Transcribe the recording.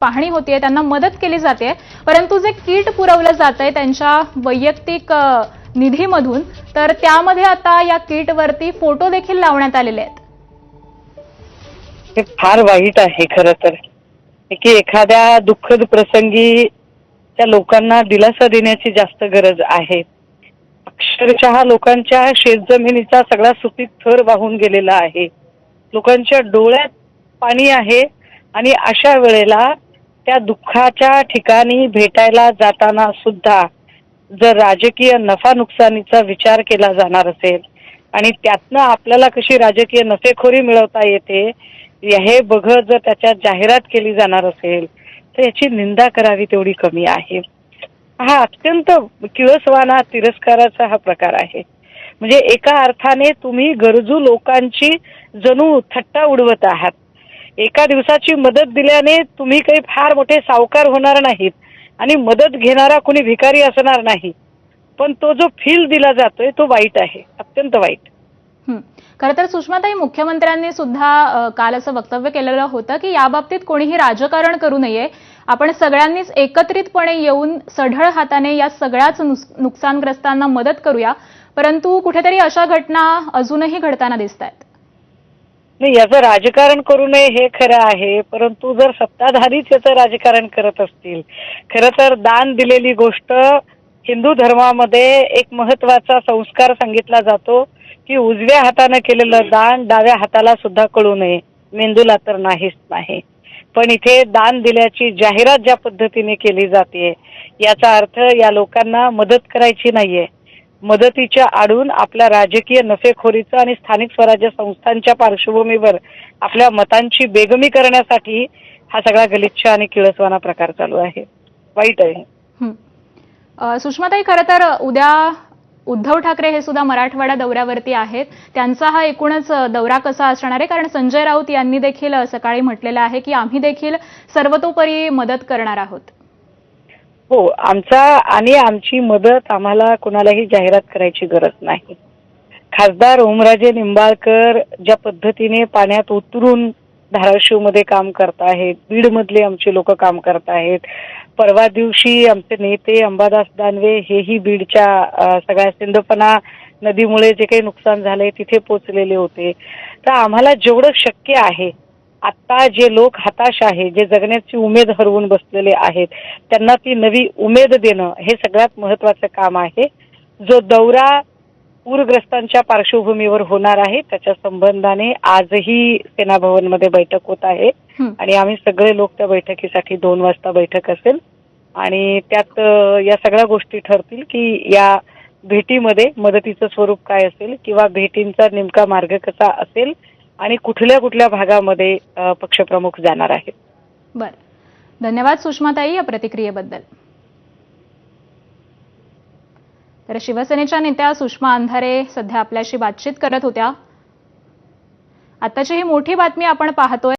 पाहणी होतीये त्यांना मदत केली जाते परंतु जे किट पुरवलं जात आहे त्यांच्या वैयक्तिक निधीमधून तर त्यामध्ये आता या किटवरती फोटो देखील लावण्यात आलेले आहेत. हे फार वाईट आहे खरं तर. की एखाद्या दुःखद प्रसंगी त्या लोकांना दिलासा देण्याची जास्त गरज आहे. अक्षरशः लोकांच्या शेतजमिनीचा सगळा सुपीक थर वाहून गेलेला आहे. लोकांच्या डोळ्यात पाणी आहे आणि अशा वेळेला त्या दुःखाच्या ठिकाणी भेटायला जाताना सुद्धा जर राजकीय नफा नुकसानीचा विचार केला जाणार असेल आणि त्यातनं आपल्याला कशी राजकीय नफेखोरी मिळवता येते हे बघत जर त्याच्यात जाहिरात केली जाणार असेल तर याची निंदा करावी तेवढी कमी आहे. हा अत्यंत किळसवाना तिरस्काराचा हा प्रकार आहे. म्हणजे एका अर्थाने तुम्ही गरजू लोकांची जणू थट्टा उडवत आहात. एका दिवसाची मदत दिल्याने तुम्ही काही फार मोठे सावकार होणार नाहीत आणि मदत घेणारा कोणी भिकारी असणार नाही. पण तो जो फील दिला जातोय तो वाईट आहे अत्यंत वाईट. खरं तर सुषमाताई मुख्यमंत्र्यांनी सुद्धा काल असं वक्तव्य केलेलं होतं की याबाबतीत कोणीही राजकारण करू नये. आपण सगळ्यांनीच एकत्रितपणे येऊन सढळ हाताने या सगळ्याच नुकसानग्रस्तांना मदत करूया. परंतु कुठेतरी अशा घटना अजूनही घडताना दिसत आहेत नाही याचं राजकारण करू नये हे खरं आहे परंतु जर सत्ताधारीच याचं राजकारण करत असतील खरं तर दान दिलेली गोष्ट हिंदू धर्मामध्ये एक महत्त्वाचा संस्कार सांगितला जातो की उजव्या हाताने केलेलं दान डाव्या हाताला सुद्धा कळू नये मेंदूला तर नाहीच नाही. पण इथे दान दिल्याची जाहिरात ज्या पद्धतीने केली जाते याचा अर्थ या लोकांना मदत करायची नाहीये. मदतीच्या आडून आपल्या राजकीय नफेखोरीचं आणि स्थानिक स्वराज्य संस्थांच्या पार्श्वभूमीवर आपल्या मतांची बेगमी करण्यासाठी हा सगळा गलिच्छ आणि किळसवाना प्रकार चालू आहे. वाईट आहे. सुषमाताई खरं तर उद्या उद्धव ठाकरे हे सुद्धा मराठवाडा दौऱ्यावरती आहेत. त्यांचा हा एकूणच दौरा कसा असणार आहे? कारण संजय राऊत यांनी देखील सकाळी म्हटलेलं आहे की आम्ही देखील सर्वतोपरी मदत करणार आहोत. हो आमचा आणि आमची मदत आम्हाला कुणालाही जाहिरात करायची गरज नाही. खासदार ओमराजे निंबाळकर ज्या पद्धतीने पाण्यात उतरून धाराशिवमध्ये काम करत आहेत बीडमधले आमचे लोक काम करत आहेत परवा दिवशी आमचे नेते अंबादास दानवे हेही बीडच्या सगळ्या सिंधपणा नदीमुळे जे काही नुकसान झालंय तिथे पोचलेले होते. तर आम्हाला जेवढं शक्य आहे आता जे लोक हताश आहे जे जगण्याची उमेद हरवून बसलेले आहेत त्यांना ती नवी उमेद देणं हे सगळ्यात महत्वाचं काम आहे. जो दौरा पूरग्रस्तांच्या पार्श्वभूमीवर होणार आहे त्याच्या संबंधाने आजही सेना भवनमध्ये बैठक होत आहे. आणि आम्ही सगळे लोक त्या बैठकीसाठी दोन वाजता बैठक असेल. आणि त्यात या सगळ्या गोष्टी ठरतील की या भेटीमध्ये मदतीचं स्वरूप काय असेल किंवा भेटींचा नेमका मार्ग कसा असेल आणि कुठल्या कुठल्या भागामध्ये पक्षप्रमुख जाणार आहेत. बर. धन्यवाद सुषमाताई या प्रतिक्रियेबद्दल. तर शिवसेनेच्या नेत्या सुषमा अंधारे सध्या आपल्याशी बातचीत करत होत्या. आताची ही मोठी बातमी आपण पाहतोय.